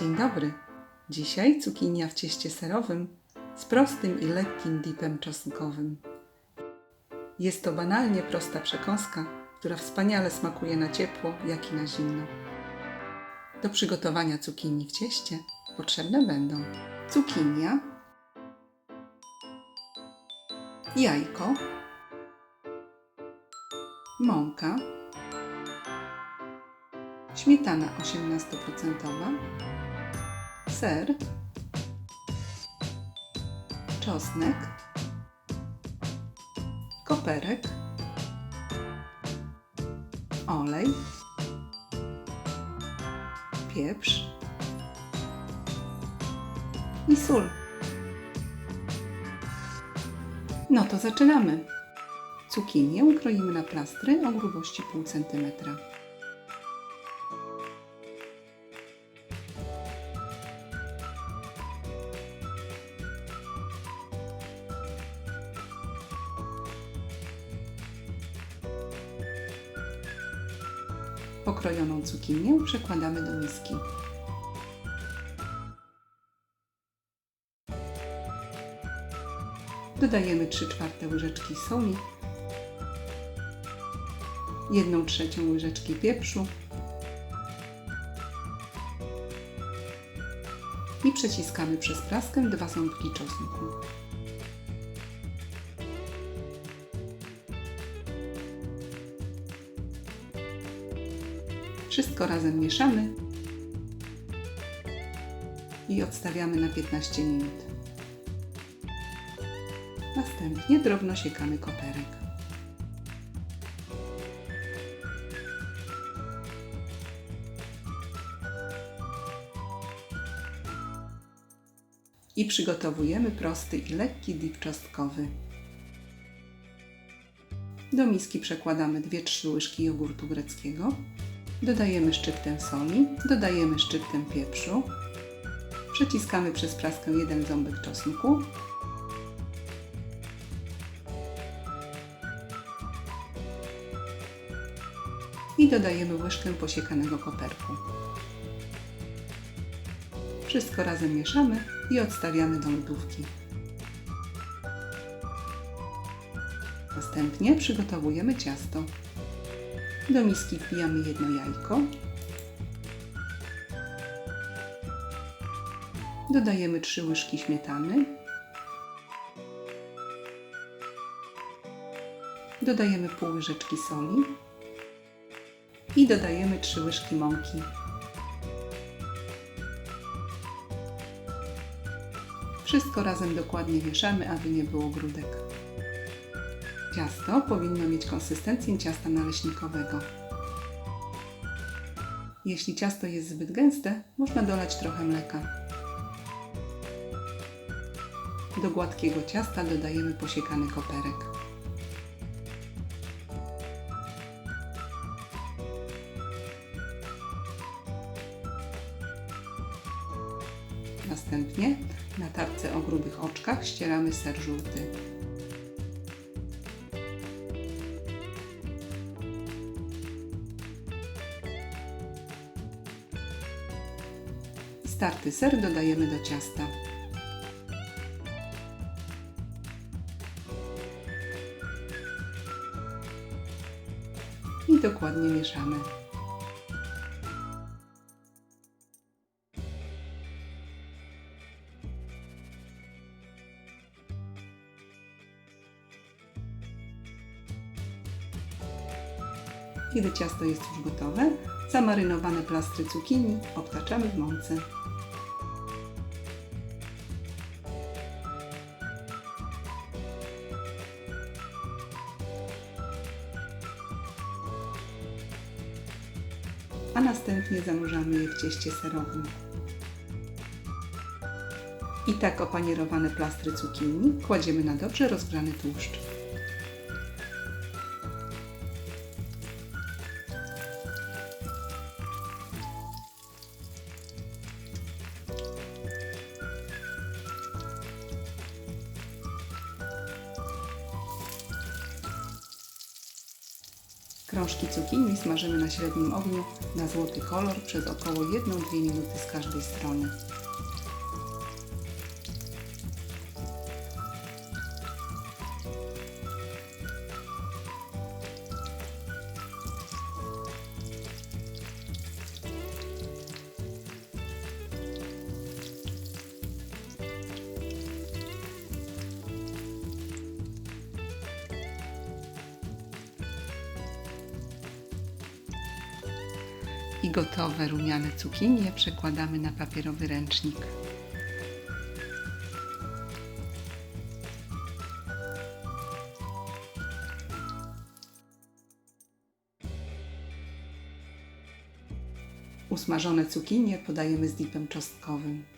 Dzień dobry. Dzisiaj cukinia w cieście serowym z prostym i lekkim dipem czosnkowym. Jest to banalnie prosta przekąska, która wspaniale smakuje na ciepło, jak i na zimno. Do przygotowania cukinii w cieście potrzebne będą cukinia, jajko, mąka, śmietana 18%, ser, czosnek, koperek, olej, pieprz i sól. No to zaczynamy. Cukinię ukroimy na plastry o grubości pół centymetra. Pokrojoną cukinię przekładamy do miski. Dodajemy 3 czwarte łyżeczki soli, 1 trzecią łyżeczki pieprzu i przeciskamy przez praskę dwa ząbki czosnku. Wszystko razem mieszamy i odstawiamy na 15 minut. Następnie drobno siekamy koperek. I przygotowujemy prosty i lekki dip czosnkowy. Do miski przekładamy 2-3 łyżki jogurtu greckiego, dodajemy szczyptę soli, dodajemy szczyptę pieprzu, przeciskamy przez praskę jeden ząbek czosnku i dodajemy łyżkę posiekanego koperku. Wszystko razem mieszamy i odstawiamy do lodówki. Następnie przygotowujemy ciasto. Do miski wbijamy jedno jajko. Dodajemy 3 łyżki śmietany. Dodajemy pół łyżeczki soli i dodajemy 3 łyżki mąki. Wszystko razem dokładnie mieszamy, aby nie było grudek. Ciasto powinno mieć konsystencję ciasta naleśnikowego. Jeśli ciasto jest zbyt gęste, można dolać trochę mleka. Do gładkiego ciasta dodajemy posiekany koperek. Następnie na tarce o grubych oczkach ścieramy ser żółty. Starty ser dodajemy do ciasta. I dokładnie mieszamy. Kiedy ciasto jest już gotowe, zamarynowane plastry cukinii obtaczamy w mące. A następnie zanurzamy je w cieście serowym. I tak opanierowane plastry cukinii kładziemy na dobrze rozgrzany tłuszcz. Krążki cukinii smażymy na średnim ogniu na złoty kolor przez około 1-2 minuty z każdej strony. I gotowe rumiane cukinie przekładamy na papierowy ręcznik. Usmażone cukinie podajemy z dipem czosnkowym.